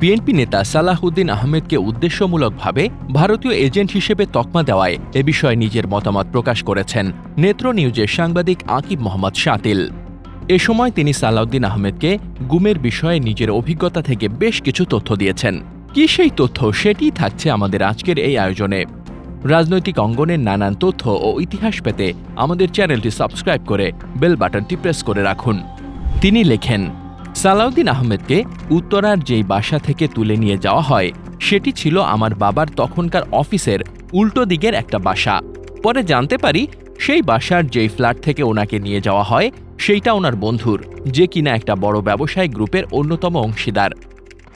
BNP নেতা সালাহুদ্দিন আহমেদকে উদ্দেশ্যমূলকভাবে ভারতীয় এজেন্ট হিসেবে তকমা দেওয়ায় এ বিষয়ে নিজের মতামত প্রকাশ করেছেন নেত্র নিউজের সাংবাদিক আকিব মোহাম্মদ শাতিল। এ সময় তিনি সালাউদ্দিন আহমেদকে গুমের বিষয়ে নিজের অভিজ্ঞতা থেকে বেশ কিছু তথ্য দিয়েছেন। কি সেই তথ্য? সেটিই থাকছে আমাদের আজকের এই আয়োজনে। রাজনৈতিক অঙ্গনের নানান তথ্য ও ইতিহাস পেতে আমাদের চ্যানেলটি সাবস্ক্রাইব করে বেল বাটনটি প্রেস করে রাখুন। তিনি লেখেন সালাউদ্দিন আহমেদকে উত্তরার যেই বাসা থেকে তুলে নিয়ে যাওয়া হয়, সেটি ছিল আমার বাবার তখনকার অফিসের উল্টো দিকের একটা বাসা। পরে জানতে পারি, সেই বাসার যেই ফ্ল্যাট থেকে ওনাকে নিয়ে যাওয়া হয়, সেইটা ওনার বন্ধুর, যে কিনা একটা বড় ব্যবসায়ী গ্রুপের অন্যতম অংশীদার।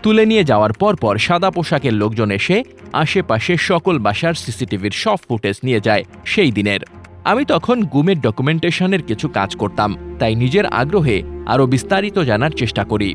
তুলে নিয়ে যাওয়ার পর পর সাদা পোশাকের লোকজন এসে আশেপাশে সকল বাসার সিসিটিভির সব ফুটেজ নিয়ে যায় সেই দিনের। আমি তখন গুমের ডকুমেন্টেশনের কিছু কাজ করতাম, তাই নিজের আগ্রহে আরও বিস্তারিত জানার চেষ্টা করি।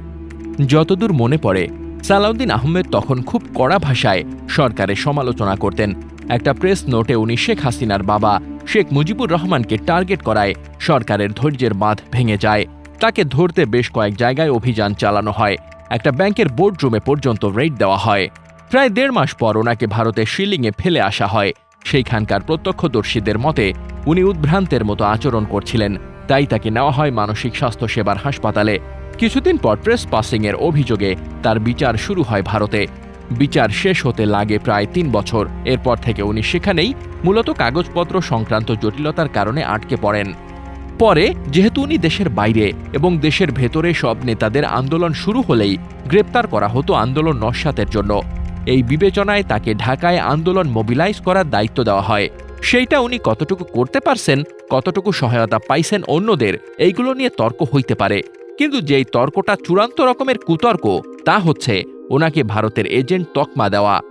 যতদূর মনে পড়ে, সালাউদ্দিন আহমেদ তখন খুব কড়া ভাষায় সরকারের সমালোচনা করতেন। একটা প্রেস নোটে উনি শেখ হাসিনার বাবা, শেখ মুজিবুর রহমানকে টার্গেট করায় সরকারের ধৈর্যের বাঁধ ভেঙে যায়। তাকে ধরতে বেশ কয়েক জায়গায় অভিযান চালানো হয়। একটা ব্যাংকের বোর্ডরুমে পর্যন্ত রেড দেওয়া হয়। প্রায় দেড় মাস পর ওনাকে ভারতের শিলিংয়ে ফেলে আসা হয়। সেইখানকার প্রত্যক্ষদর্শীদের মতে, উনি উদ্ভ্রান্তের মতো আচরণ করছিলেন, তাই তাকে নেওয়া হয় মানসিক স্বাস্থ্য সেবার হাসপাতালে। কিছুদিন পর প্রেস পাসিংয়ের অভিযোগে তার বিচার শুরু হয় ভারতে। বিচার শেষ হতে লাগে প্রায় তিন বছর। এরপর থেকে উনি সেখানেই মূলত কাগজপত্র সংক্রান্ত জটিলতার কারণে আটকে পড়েন। পরে, যেহেতু উনি দেশের বাইরে এবং দেশের ভেতরে সব নেতাদের আন্দোলন শুরু হলেই গ্রেপ্তার করা হতো আন্দোলন নস্যাতের জন্য। এই বিবেচনায় তাকে ঢাকায় আন্দোলন মোবিলাইজ করার দায়িত্ব দেওয়া হয়। সেইটা উনি কতটুকু করতে পারছেন, কতটুকু সহায়তা পাইছেন অন্যদের, এইগুলো নিয়ে তর্ক হইতে পারে। কিন্তু যেই তর্কটা চূড়ান্ত রকমের কুতর্ক, তা হচ্ছে ওনাকে ভারতের এজেন্ট তকমা দেওয়া।